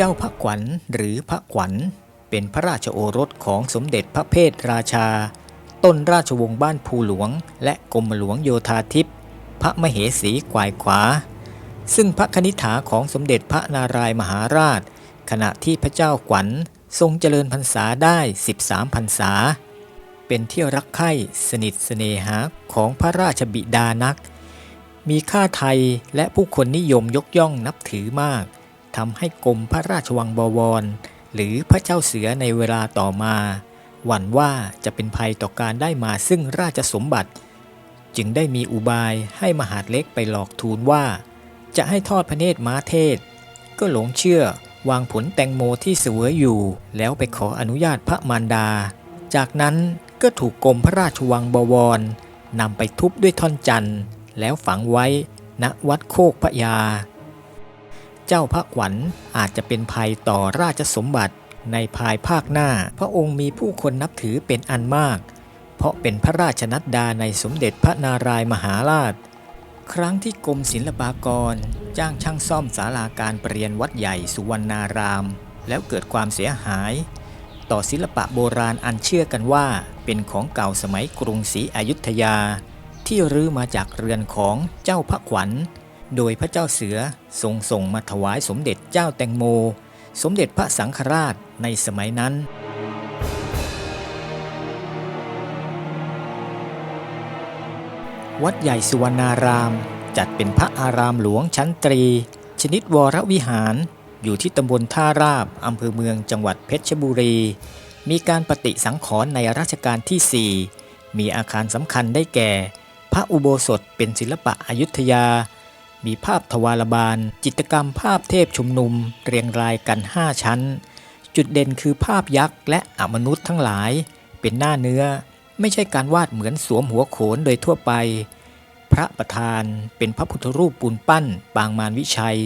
เจ้าพระขวัญหรือพระขวัญ เป็นพระราชโอรสของสมเด็จพระเพทราชา ต้นราชวงศ์บ้านภูหลวง และกรมหลวงโยธาทิพย์พระมเหสีกวายขวา ซึ่งพระคณิษฐาของสมเด็จพระนารายมหาราช ขณะที่พระเจ้าขวัญทรงเจริญพรรษาได้ 13พรรษา เป็นที่รักใคร่สนิทสเสนหาของพระราชบิดานัก มีค่าไทยและผู้คนนิยมยกย่องนับถือมาก ทำให้กรมพระราชวังบวร หรือพระเจ้าเสือในเวลาต่อมา หวั่นว่าจะเป็นภัยต่อการได้มาซึ่งราชสมบัติ จึงได้มีอุบายให้มหาดเล็กไปหลอกทูลว่า จะให้ทอดพระเนตรม้าเทศ ก็หลงเชื่อวางผลแตงโมที่เสวยอยู่ แล้วไปขออนุญาตพระมารดา จากนั้นก็ถูกกรมพระราชวังบวรนำไปทุบด้วยท่อนจันทร์แล้วฝังไว้ณวัดโคกพระยา เจ้าพระขวัญอาจจะเป็นภัยต่อราชสมบัติในภายภาคหน้า พระองค์มีผู้คนนับถือเป็นอันมาก เพราะเป็นพระราชนัดดาในสมเด็จพระนารายมหาราช ครั้งที่กรมศิลปากร จ้างช่างซ่อมศาลาการประเรียนวัดใหญ่สุวรรณาราม แล้วเกิดความเสียหาย ต่อศิลปะโบราณอันเชื่อกันว่า เป็นของเก่าสมัยกรุงศรีอยุธยา ที่รื้อมาจากเรือนของเจ้าพระขวัญ โดยพระเจ้าเสือทรงส่งมาถวายสมเด็จเจ้าแตงโม สมเด็จพระสังฆราชในสมัยนั้น วัดใหญ่สุวรรณาราม จัดเป็นพระอารามหลวงชั้นตรี ชนิดวรวิหารอยู่ที่ตำบลท่าราบอำเภอเมืองจังหวัดเพชรบุรี มีการปฏิสังขรณ์ในรัชกาลที่ 4 มีอาคารสำคัญได้แก่ พระอุโบสถเป็นศิลปะอยุธยา มีภาพทวารบาล จิตกรรมภาพเทพชุมนุม เรียงรายกัน 5 ชั้น จุดเด่นคือภาพยักษ์และอมนุษย์ทั้งหลาย เป็นหน้าเนื้อ ไม่ใช่การวาดเหมือนสวมหัวโขนโดยทั่วไป พระประธานเป็นพระพุทธรูปปูนปั้น ปางมารวิชัย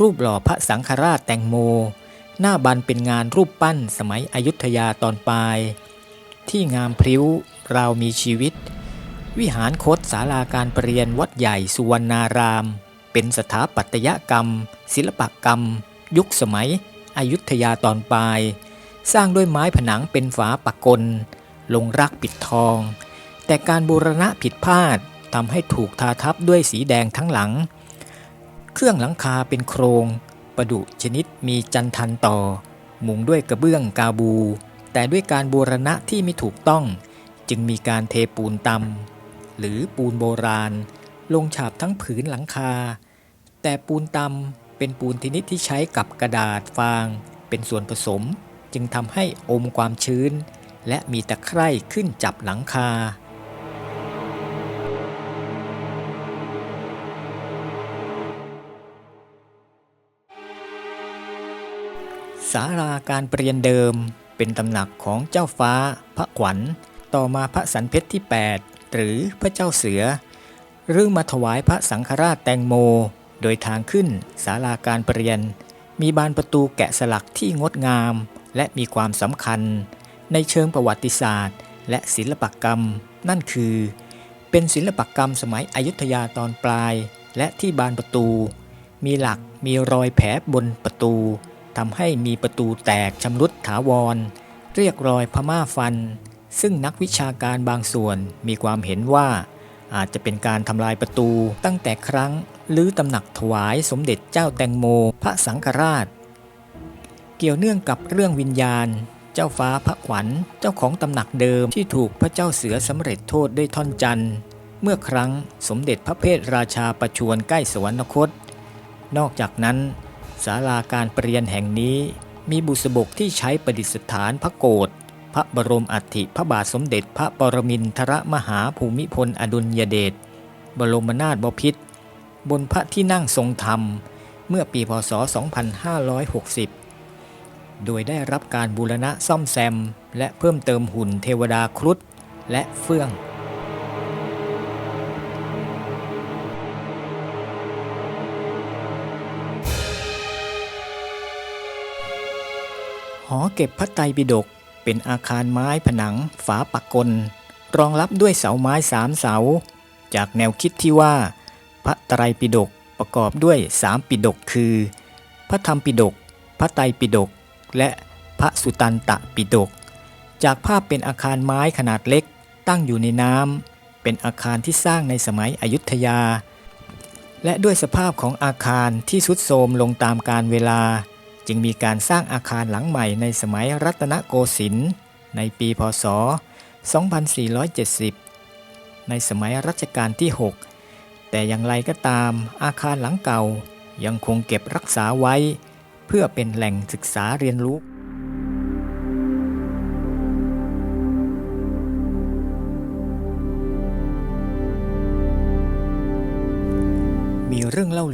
รูปหล่อพระสังฆราชแตงโม หน้าบันเป็นงานรูปปั้นสมัยอยุธยาตอนปลาย ที่งามพริ้วราวมีชีวิต วิหารคตศาลาการประเรียนวัดใหญ่สุวรรณาราม เป็นสถาปัตยกรรม ศิลปกรรม ยุคสมัย อยุธยาตอนปลาย สร้างด้วยไม้ผนังเป็นฝาปักกล ลงรักปิดทอง แต่การบูรณะผิดพลาดทำให้ถูกทาทับด้วยสีแดงทั้งหลัง เครื่องหลังคาเป็นโครง ประดุชนิดมีจันทันต่อ มุงด้วยกระเบื้องกาบู แต่ด้วยการบูรณะที่ไม่ถูกต้อง จึงมีการเทปูนตำ หรือปูนโบราณ ลงฉาบทั้งผืนหลังคา แต่ปูนตำเป็นปูนชนิดที่ใช้กับกระดาษฟาง เป็นส่วนผสม จึงทำให้อมความชื้น และมีตะไคร่ขึ้นจับหลังคาศาลาการเปลี่ยนเดิมเป็นตำหนักของเจ้าฟ้าพระขวัญ ต่อมาพระสันเพชรที่ 8 หรือพระเจ้าเสือเรื่องมาถวายพระสังฆราชแตงโม โดยทางขึ้นศาลาการเปรียน มีบานประตูแกะสลักที่งดงาม และมีความสำคัญ ในเชิงประวัติศาสตร์ และศิลปกรรม นั่นคือ เป็นศิลปกรรมสมัยอยุธยาตอนปลาย และที่บานประตู มีหลักมีรอยแผลบนประตูทำให้มีประตูแตกชำรุดถาวร เรียกรอยพม่าฟัน ซึ่งนักวิชาการบางส่วนมีความเห็นว่าอาจจะเป็นการทำลายประตูตั้งแต่ครั้งหรือตำหนักถวายสมเด็จเจ้าแตงโมพระสังฆราช เกี่ยวเนื่องกับเรื่องวิญญาณ เจ้าฟ้าพระขวัญเจ้าของตำหนักเดิมที่ถูกพระเจ้าเสือสำเร็จโทษด้วยท่อนจันทร์เมื่อครั้งสมเด็จพระเพทราชาประชวรใกล้สวรรคต นอกจากนั้นศาลาการประเรียนแห่งนี้มีบุษบกที่ใช้ประดิษฐานพระโกรธ ระบรมอัฐิพระบาทสมเด็จพระปรมินทรมหาภูมิพลอดุลยเดชบรมนาถบพิตรบนพระที่นั่งทรงธรรม เมื่อปีพศ 2560 โดยได้รับการบูรณะซ่อมแซม และเพิ่มเติมหุ่นเทวดาครุฑและเฟื่องหอเก็บพระไตรปิฎก เป็นอาคารไม้ผนังฝาปักกล รองรับด้วยเสาไม้สามเสา จากแนวคิดที่ว่า พระไตรปิฎกประกอบด้วยสามปิฎกคือ พระธรรมปิฎกพระไตรปิฎกและพระสุตันตปิฎกจากภาพเป็นอาคารไม้ขนาดเล็กตั้งอยู่ในน้ำเป็นอาคารที่สร้างในสมัยอยุธยา และด้วยสภาพของอาคารที่ทรุดโทรมลงตามกาลเวลา จึงมีการสร้างอาคารหลังใหม่ในสมัยรัตนโกสินทร์ในปีพศ 2470 ในสมัยรัชกาลที่ 6 แต่อย่างไรก็ตามอาคารหลังเก่ายังคงเก็บรักษาไว้ เพื่อเป็นแหล่งศึกษาเรียนรู้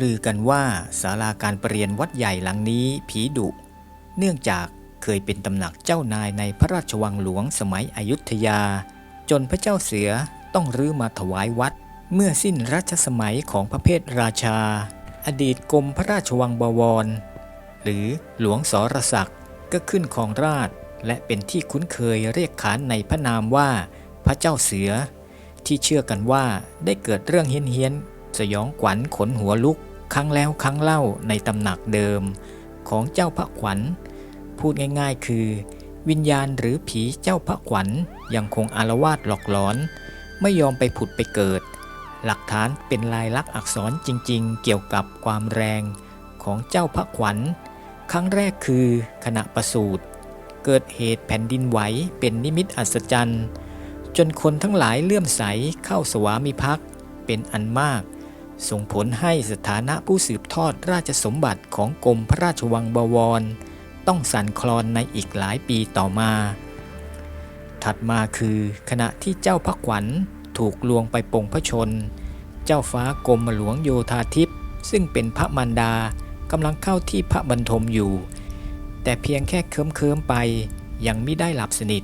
ลือกันว่าศาลาการประเรียนวัดใหญ่หลังนี้ผีดุ เนื่องจากเคยเป็นตำหนักเจ้านายในพระราชวังหลวงสมัยอยุธยา จนพระเจ้าเสือต้องรื้อมาถวายวัด เมื่อสิ้นรัชสมัยของพระเพทราชา อดีตกรมพระราชวังบวร หรือหลวงสรศักดิ์ก็ขึ้นครองราชและเป็นที่คุ้นเคยเรียกขานในพระนามว่าพระเจ้าเสือ ที่เชื่อกันว่าได้เกิดเรื่องเฮี้ยนๆสยองขวัญขนหัวลุก ครั้งแล้วครั้งเล่าในตำหนักเดิมของเจ้าพระขวัญ พูดง่ายๆ คือ วิญญาณหรือผีเจ้าพระขวัญยังคงอารวาสหลอกหลอน ไม่ยอมไปผุดไปเกิด หลักฐานเป็นลายลักษณ์อักษรจริงๆ เกี่ยวกับความแรงของเจ้าพระขวัญ ครั้งแรกคือขณะประสูติเกิดเหตุแผ่นดินไหวเป็นนิมิตอัศจรรย์ จนคนทั้งหลายเลื่อมใสเข้าสวามิภักดิ์เป็นอันมาก ส่งผลให้สถานะผู้สืบทอดราชสมบัติของกรมพระราชวังบวร ต้องสั่นคลอนในอีกหลายปีต่อมา ถัดมาคือขณะที่เจ้าพระขวัญถูกลวงไปปงพระชน เจ้าฟ้ากรมหลวงโยธาทิพย์ซึ่งเป็นพระมารดากำลังเข้าที่พระบรรทมอยู่ แต่เพียงแค่เคิมเคิมๆไปยังไม่ได้หลับสนิท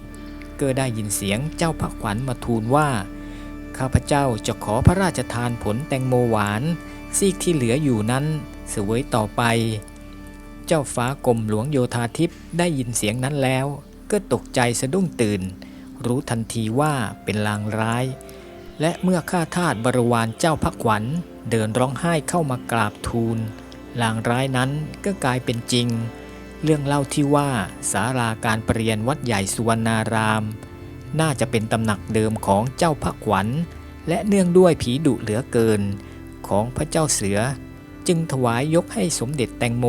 ก็ได้ยินเสียงเจ้าพระขวัญมาทูลว่า ข้าพเจ้าจะขอพระราชทานผลแตงโมหวาน ซีกที่เหลืออยู่นั้นเสวยต่อไป เจ้าฟ้ากรมหลวงโยธาทิพย์ได้ยินเสียงนั้นแล้ว ก็ตกใจสะดุ้งตื่น รู้ทันทีว่าเป็นลางร้าย และเมื่อข้าทาสบริวารเจ้าพักขวัญเดินร้องไห้เข้ามากราบทูล ลางร้ายนั้นก็กลายเป็นจริง เรื่องเล่าที่ว่าสาราการประเรียนวัดใหญ่สุวรรณาราม น่าจะเป็นตำหนักเดิมของเจ้าพักขวัญ และเนื่องด้วยผีดุเหลือเกิน ของพระเจ้าเสือ จึงถวายยกให้สมเด็จแตงโม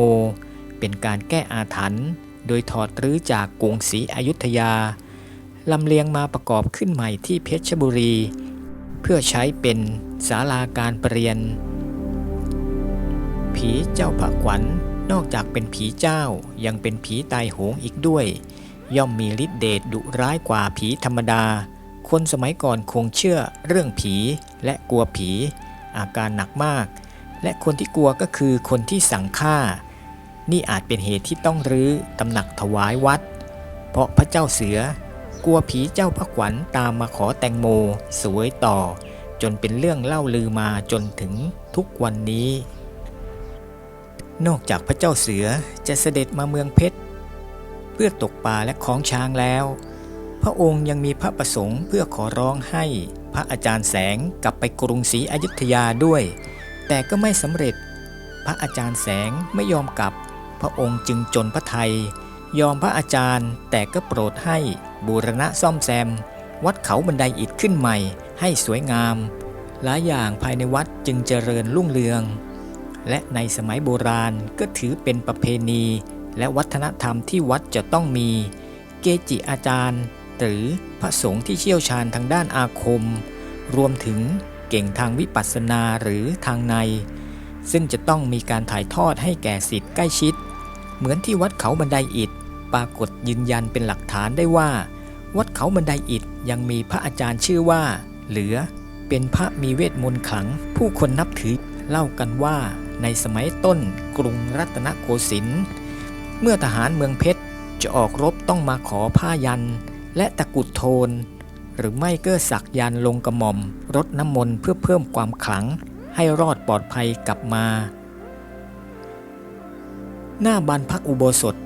เป็นการแก้อาถรรพ์โดยถอดรื้อจากกรุงศรีอยุธยาลำเลียงมาประกอบขึ้นใหม่ที่เพชรบุรี เพื่อใช้เป็นศาลาการประเรียน ผีเจ้าพระขวัญนอกจากเป็นผีเจ้ายังเป็นผีตายโหงอีกด้วย ย่อมมีฤทธิเดชดุร้ายกว่าผีธรรมดา คนสมัยก่อนคงเชื่อเรื่องผีและกลัวผี อาการหนักมาก และคนที่กลัวก็คือคนที่สั่งฆ่า นี่อาจเป็นเหตุที่ต้องรื้อตำหนักถวายวัด เพราะพระเจ้าเสือกลัวผีเจ้าพระขวัญตามมาขอแตงโมสวยต่อ จนเป็นเรื่องเล่าลือมาจนถึงทุกวันนี้ นอกจากพระเจ้าเสือจะเสด็จมาเมืองเพชร พื่อตกปลาและคล้องช้างแล้ว พระองค์ยังมีพระประสงค์เพื่อขอร้องให้พระอาจารย์แสงกลับไปกรุงศรีอยุธยาด้วย แต่ก็ไม่สำเร็จ พระอาจารย์แสงไม่ยอมกลับ พระองค์จึงจนพระไทย ยอมพระอาจารย์แต่ก็โปรดให้บูรณะซ่อมแซม วัดเขาบันไดอิฐขึ้นใหม่ ให้สวยงาม หลายอย่างภายในวัดจึงเจริญรุ่งเรือง และในสมัยโบราณก็ถือเป็นประเพณี และวัฒนธรรมที่วัดจะต้องมี เกจิอาจารย์ หรือพระสงฆ์ที่เชี่ยวชาญทางด้านอาคม รวมถึงเก่งทางวิปัสสนาหรือทางใน ซึ่งจะต้องมีการถ่ายทอดให้แก่สิทธิ์ใกล้ชิด เหมือนที่วัดเขาบันไดอิฐปรากฏยืนยันเป็นหลักฐานได้ว่า วัดเขาบันไดอิฐยังมีพระอาจารย์ชื่อว่า เหลือเป็นพระมีเวทมนต์ขลัง ผู้คนนับถือเล่ากันว่าในสมัยต้นกรุงรัตนโกสินทร์ เมื่อทหารเมืองเพชรจะออกรบต้องมาขอผ้ายัน และตะกุดโทน หรือไม่ก็สักยันลงกระหม่อมรดน้ำมนต์เพื่อเพิ่มความขลัง ให้รอดปลอดภัยกลับมา หน้าบานพักอุโบสถ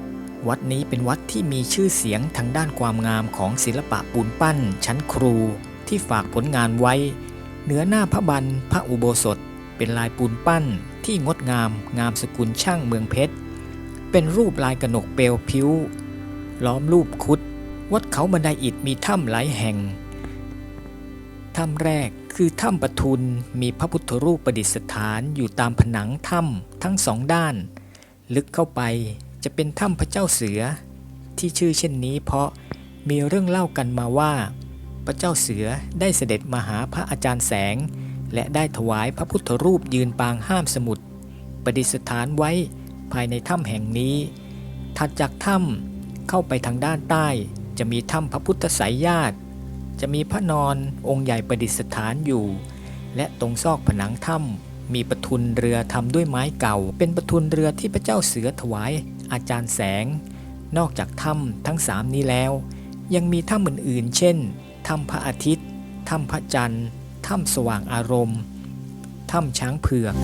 วัดนี้เป็นวัดที่มีชื่อเสียงทางด้านความงามของศิลปะปูนปั้น ชั้นครูที่ฝากผลงานไว้ เหนือหน้าพระบันพระอุโบสถ เป็นลายปูนปั้นที่งดงามงามสกุลช่างเมืองเพชร เป็นรูปลายกระหนกเปลวพิ้ว ล้อมรูปคุด วัดเขาบันไดอิฐมีถ้ำหลายแห่ง ถ้ำแรกคือถ้ำปทุนมีพระพุทธรูปประดิษฐานอยู่ตามผนังถ้ำทั้งสองด้าน ลึกเข้าไปจะเป็นถ้ำพระเจ้าเสือ ที่ชื่อเช่นนี้เพราะมีเรื่องเล่ากันมาว่า พระเจ้าเสือได้เสด็จมาหาพระอาจารย์แสง และได้ถวายพระพุทธรูปยืนปางห้ามสมุทรประดิษฐานไว้ ภายในถ้ำแห่งนี้ ถัดจากถ้ำเข้าไปทางด้านใต้ จะมีถ้ำพระพุทธสายญาติ จะมีพระนอนองค์ใหญ่ประดิษฐานอยู่ และตรงซอกผนังถ้ำมีประทุนเรือทำด้วยไม้เก่า เป็นประทุนเรือที่พระเจ้าเสือถวายอาจารย์แสง นอกจากถ้ำทั้งสามนี้แล้ว ยังมีถ้ำอื่นๆ เช่นถ้ำพระอาทิตย์ถ้ำพระจันทร์ถ้ำสว่างอารมณ์ถ้ำช้างเผือก